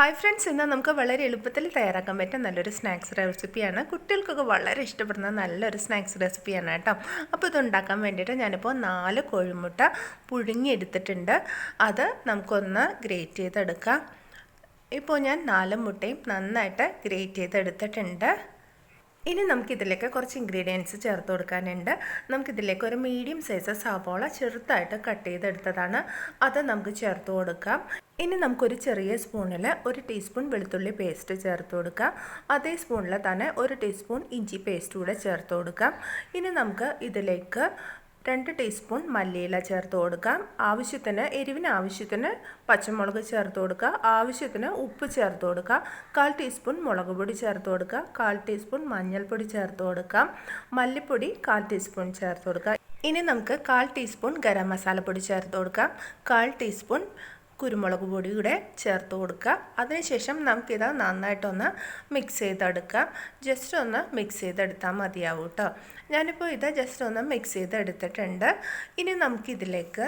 Hi friends ഇന്ന് നമുക്ക് വളരെ എളുപ്പത്തിൽ തയ്യാറാക്കാൻ പറ്റുന്ന നല്ലൊരു സ്നാക്സ് റെസിപ്പിയാണ് കുട്ടികൾക്കൊക്കെ വളരെ ഇഷ്ടപ്പെടുന്ന നല്ലൊരു സ്നാക്സ് റെസിപ്പിയാണ് കേട്ടോ. അപ്പോൾ ഇതുണ്ടാക്കാൻ വേണ്ടിയിട്ട് ഞാനിപ്പോൾ നാല് കോഴിമുട്ട പുഴുങ്ങിയെടുത്തിട്ടുണ്ട്. അത് നമുക്കൊന്ന് ഗ്രേറ്റ് ചെയ്തെടുക്കാം. ഇപ്പോൾ ഞാൻ നാല് മുട്ടയും നന്നായിട്ട് ഗ്രേറ്റ് ചെയ്തെടുത്തിട്ടുണ്ട്. ഇനി നമുക്കിതിലേക്ക് കുറച്ച് ഇൻഗ്രീഡിയൻസ് ചേർത്ത് കൊടുക്കാനുണ്ട്. നമുക്കിതിലേക്ക് ഒരു മീഡിയം സൈസ് സവോള ചെറുതായിട്ട് കട്ട് ചെയ്തെടുത്തതാണ്. അത് നമുക്ക് ചേർത്ത് കൊടുക്കാം. ഇനി നമുക്കൊരു ചെറിയ സ്പൂണിൽ ഒരു ടീസ്പൂൺ വെളുത്തുള്ളി പേസ്റ്റ് ചേർത്ത് കൊടുക്കാം. അതേ സ്പൂണിൽ തന്നെ ഒരു ടീസ്പൂൺ ഇഞ്ചി പേസ്റ്റ് കൂടെ ചേർത്ത് കൊടുക്കാം. ഇനി നമുക്ക് ഇതിലേക്ക് രണ്ട് ടീസ്പൂൺ മല്ലിയില ചേർത്ത് കൊടുക്കാം. ആവശ്യത്തിന് എരിവിന് ആവശ്യത്തിന് പച്ചമുളക് ചേർത്ത് കൊടുക്കുക ആവശ്യത്തിന് ഉപ്പ് ചേർത്ത് കൊടുക്കുക കാൽ ടീസ്പൂൺ മുളക് പൊടി ചേർത്ത് കൊടുക്കുക കാൽ ടീസ്പൂൺ മഞ്ഞൾപ്പൊടി ചേർത്ത് കൊടുക്കാം. മല്ലിപ്പൊടി കാൽ ടീസ്പൂൺ ചേർത്ത് കൊടുക്കുക ഇനി നമുക്ക് കാൽ ടീസ്പൂൺ ഗരം മസാലപ്പൊടി ചേർത്ത് കൊടുക്കാം. കാൽ ടീസ്പൂൺ കുരുമുളക് പൊടി കൂടെ ചേർത്ത് കൊടുക്കുക. അതിനുശേഷം നമുക്കിത് നന്നായിട്ടൊന്ന് മിക്സ് ചെയ്തെടുക്കാം. ജസ്റ്റ് ഒന്ന് മിക്സ് ചെയ്തെടുത്താൽ മതിയാവും കേട്ടോ ഞാനിപ്പോൾ ഇത് ജസ്റ്റ് ഒന്ന് മിക്സ് ചെയ്തെടുത്തിട്ടുണ്ട്. ഇനി നമുക്കിതിലേക്ക്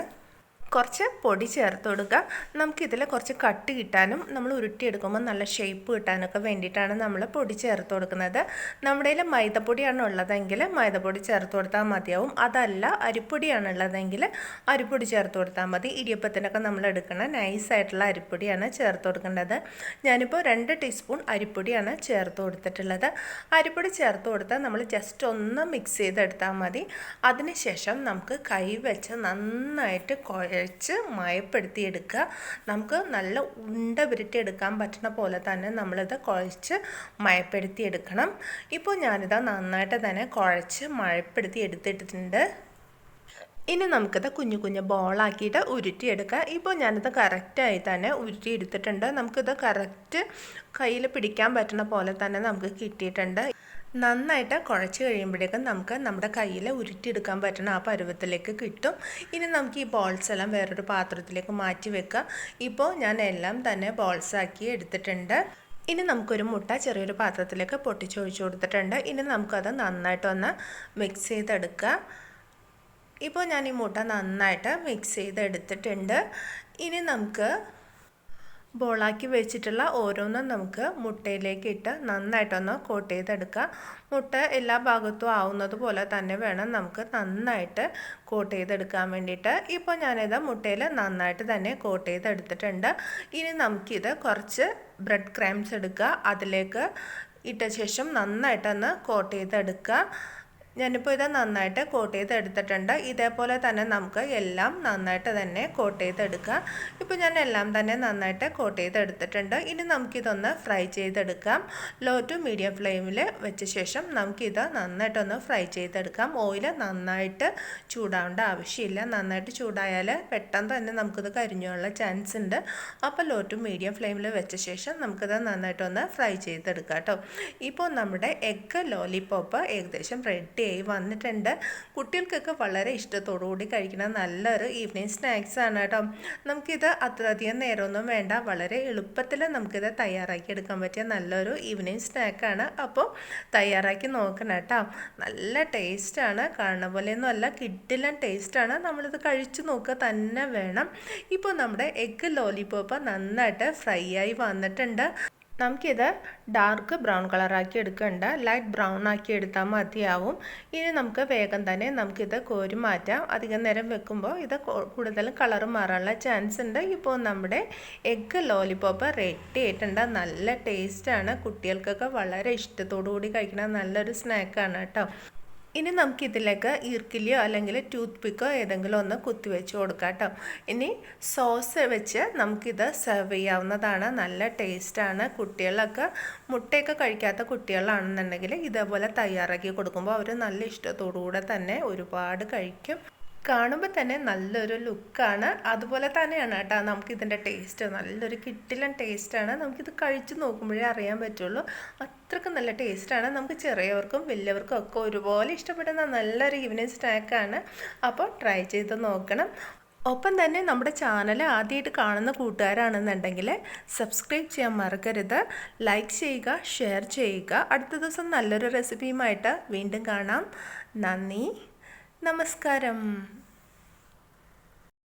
കുറച്ച് പൊടി ചേർത്ത് കൊടുക്കുക. നമുക്കിതിൽ കുറച്ച് കട്ട് കിട്ടാനും നമ്മൾ ഉരുട്ടിയെടുക്കുമ്പോൾ നല്ല ഷേപ്പ് കിട്ടാനൊക്കെ വേണ്ടിയിട്ടാണ് നമ്മൾ പൊടി ചേർത്ത് കൊടുക്കുന്നത്. നമ്മുടെ കയ്യിൽ മൈദപ്പൊടിയാണ് ഉള്ളതെങ്കിൽ മൈദപ്പൊടി ചേർത്ത് കൊടുത്താൽ മതിയാവും. അതല്ല അരിപ്പൊടിയാണ് ഉള്ളതെങ്കിൽ അരിപ്പൊടി ചേർത്ത് കൊടുത്താൽ മതി. ഇടിയപ്പത്തിനൊക്കെ നമ്മൾ എടുക്കുന്ന നൈസായിട്ടുള്ള അരിപ്പൊടിയാണ് ചേർത്ത് കൊടുക്കേണ്ടത്. ഞാനിപ്പോൾ രണ്ട് ടീസ്പൂൺ അരിപ്പൊടിയാണ് ചേർത്ത് കൊടുത്തിട്ടുള്ളത്. അരിപ്പൊടി ചേർത്ത് കൊടുത്താൽ നമ്മൾ ജസ്റ്റ് ഒന്ന് മിക്സ് ചെയ്തെടുത്താൽ മതി. അതിനുശേഷം നമുക്ക് കൈ വെച്ച് നന്നായിട്ട് കുഴ കുഴച്ച് മയപ്പെടുത്തിയെടുക്കുക. നമുക്ക് നല്ല ഉണ്ട എടുക്കാൻ പറ്റണ പോലെ തന്നെ നമ്മളിത് കുഴച്ച് മയപ്പെടുത്തിയെടുക്കണം. ഇപ്പോൾ ഞാനിത് നന്നായിട്ട് തന്നെ കുഴച്ച് മയപ്പെടുത്തി എടുത്തിട്ടുണ്ട് ഇനി നമുക്കിത് കുഞ്ഞു കുഞ്ഞു ബോളാക്കിയിട്ട് ഉരുട്ടിയെടുക്കാം. ഇപ്പോൾ ഞാനിത് കറക്റ്റായി തന്നെ ഉരുട്ടിയെടുത്തിട്ടുണ്ട്. നമുക്കിത് കറക്റ്റ് കയ്യിൽ പിടിക്കാൻ പറ്റുന്ന പോലെ തന്നെ നമുക്ക് കിട്ടിയിട്ടുണ്ട്. നന്നായിട്ട് കുഴച്ച് കഴിയുമ്പോഴേക്കും നമുക്ക് നമ്മുടെ കയ്യിൽ ഉരുട്ടിയെടുക്കാൻ പറ്റണം ആ പരുവത്തിലേക്ക് കിട്ടും. ഇനി നമുക്ക് ഈ ബോൾസ് എല്ലാം വേറൊരു പാത്രത്തിലേക്ക് മാറ്റി വെക്കാം. ഇപ്പോൾ ഞാൻ എല്ലാം തന്നെ ബോൾസാക്കി എടുത്തിട്ടുണ്ട്. ഇനി നമുക്കൊരു മുട്ട ചെറിയൊരു പാത്രത്തിലേക്ക് പൊട്ടിച്ചൊഴിച്ച് കൊടുത്തിട്ടുണ്ട്. ഇനി നമുക്കത് നന്നായിട്ടൊന്ന് മിക്സ് ചെയ്തെടുക്കുക ഇപ്പോൾ ഞാൻ ഈ മുട്ട നന്നായിട്ട് മിക്സ് ചെയ്തെടുത്തിട്ടുണ്ട്. ഇനി നമുക്ക് ബോളാക്കി വെച്ചിട്ടുള്ള ഓരോന്നും നമുക്ക് മുട്ടയിലേക്ക് ഇട്ട് നന്നായിട്ടൊന്ന് കോട്ട് ചെയ്തെടുക്കുക മുട്ട എല്ലാ ഭാഗത്തും ആവുന്നത് പോലെ തന്നെ വേണം നമുക്ക് നന്നായിട്ട് കോട്ട് ചെയ്തെടുക്കാൻ വേണ്ടിയിട്ട്. ഇപ്പോൾ ഞാനിത് മുട്ടയിൽ നന്നായിട്ട് തന്നെ കോട്ട് ചെയ്തെടുത്തിട്ടുണ്ട്. ഇനി നമുക്കിത് കുറച്ച് ബ്രെഡ് ക്രൈംസ് എടുക്കുക. അതിലേക്ക് ഇട്ട ശേഷം നന്നായിട്ടൊന്ന് കോട്ട് ചെയ്തെടുക്കുക. ഞാനിപ്പോൾ ഇത് നന്നായിട്ട് കോട്ട് ചെയ്ത് എടുത്തിട്ടുണ്ട് ഇതേപോലെ തന്നെ നമുക്ക് എല്ലാം നന്നായിട്ട് തന്നെ കോട്ട് ചെയ്തെടുക്കാം. ഇപ്പോൾ ഞാൻ എല്ലാം തന്നെ നന്നായിട്ട് കോട്ട് ചെയ്ത് എടുത്തിട്ടുണ്ട് ഇനി നമുക്കിതൊന്ന് ഫ്രൈ ചെയ്തെടുക്കാം. ലോ ടു മീഡിയം ഫ്ലെയിമിൽ വെച്ച ശേഷം നമുക്കിത് നന്നായിട്ടൊന്ന് ഫ്രൈ ചെയ്തെടുക്കാം. ഓയിൽ നന്നായിട്ട് ചൂടാവേണ്ട ആവശ്യമില്ല. നന്നായിട്ട് ചൂടായാൽ പെട്ടെന്ന് തന്നെ നമുക്കിത് കരിഞ്ഞുള്ള ചാൻസ് ഉണ്ട്. അപ്പോൾ ലോ ടു മീഡിയം ഫ്ലെയിമിൽ വെച്ച ശേഷം നമുക്കിത് നന്നായിട്ടൊന്ന് ഫ്രൈ ചെയ്തെടുക്കാം കേട്ടോ. ഇപ്പോൾ നമ്മുടെ എഗ്ഗ് ലോലിപോപ്പ് ഏകദേശം റെഡി റെഡിയായി വന്നിട്ടുണ്ട്. കുട്ടികൾക്കൊക്കെ വളരെ ഇഷ്ടത്തോടുകൂടി കഴിക്കുന്ന നല്ലൊരു ഈവനിങ് സ്നാക്സ് ആണ് കേട്ടോ. നമുക്കിത് അത്രയധികം നേരമൊന്നും വേണ്ട. വളരെ എളുപ്പത്തിൽ നമുക്കിത് തയ്യാറാക്കി എടുക്കാൻ പറ്റിയ നല്ലൊരു ഈവനിങ് സ്നാക്കാണ് അപ്പോൾ തയ്യാറാക്കി നോക്കണം കേട്ടോ. നല്ല ടേസ്റ്റാണ് കാണുന്ന പോലെയൊന്നും അല്ല. കിഡിലൻ ടേസ്റ്റാണ് നമ്മളിത് കഴിച്ചു നോക്കുക തന്നെ വേണം. ഇപ്പോൾ നമ്മുടെ എഗ്ഗ് ലോലിപോപ്പ് നന്നായിട്ട് ഫ്രൈ ആയി വന്നിട്ടുണ്ട്. നമുക്കിത് ഡാർക്ക് ബ്രൗൺ കളറാക്കി എടുക്കേണ്ട. ലൈറ്റ് ബ്രൗൺ ആക്കി എടുത്താൽ മതിയാവും. ഇനി നമുക്ക് വേഗം തന്നെ നമുക്കിത് കോരി മാറ്റാം. അധികം നേരം വെക്കുമ്പോൾ ഇത് കൂടുതലും കളർ മാറാനുള്ള ചാൻസ് ഉണ്ട്. ഇപ്പോൾ നമ്മുടെ എഗ്ഗ് ലോലിപോപ്പ് റെഡി ആയിട്ടുണ്ട്. നല്ല ടേസ്റ്റാണ് കുട്ടികൾക്കൊക്കെ വളരെ ഇഷ്ടത്തോടു കൂടി കഴിക്കുന്ന നല്ലൊരു സ്നാക്കാണ് കേട്ടോ. ഇനി നമുക്ക് നമുക്കിതിലേക്ക് ഈർക്കിലിയോ അല്ലെങ്കിൽ ടൂത്ത് പിക്കോ ഏതെങ്കിലും ഒന്ന് കുത്തിവെച്ച് കൊടുക്കാം കേട്ടോ. ഇനി സോസ് വെച്ച് നമുക്കിത് സെർവ് ചെയ്യാവുന്നതാണ്. നല്ല ടേസ്റ്റാണ് കുട്ടികളൊക്കെ മുട്ടയൊക്കെ കഴിക്കാത്ത കുട്ടികളാണെന്നുണ്ടെങ്കിൽ ഇതേപോലെ തയ്യാറാക്കി കൊടുക്കുമ്പോൾ അവർ നല്ല ഇഷ്ടത്തോടു തന്നെ ഒരുപാട് കഴിക്കും. കാണുമ്പോൾ തന്നെ നല്ലൊരു ലുക്കാണ്. അതുപോലെ തന്നെയാണ് കേട്ടോ നമുക്കിതിന്റെ ടേസ്റ്റ് നല്ലൊരു കിട്ടിലൻ ടേസ്റ്റാണ് നമുക്കിത് കഴിച്ച് നോക്കുമ്പോഴേ അറിയാൻ പറ്റുള്ളൂ. അത്രയ്ക്ക് നല്ല ടേസ്റ്റാണ് നമുക്ക് ചെറിയവർക്കും വലിയവർക്കും ഒക്കെ ഒരുപോലെ ഇഷ്ടപ്പെടുന്ന നല്ലൊരു ഈവനിങ് സ്നാക്കാണ് അപ്പോൾ ട്രൈ ചെയ്ത് നോക്കണം. ഒപ്പം തന്നെ നമ്മുടെ ചാനൽ ആദ്യമായിട്ട് കാണുന്ന കൂട്ടുകാരാണെന്നുണ്ടെങ്കിൽ സബ്സ്ക്രൈബ് ചെയ്യാൻ മറക്കരുത്. ലൈക്ക് ചെയ്യുക ഷെയർ ചെയ്യുക. അടുത്ത ദിവസം നല്ലൊരു റെസിപ്പിയുമായിട്ട് വീണ്ടും കാണാം. നന്ദി. നമസ്കാരം.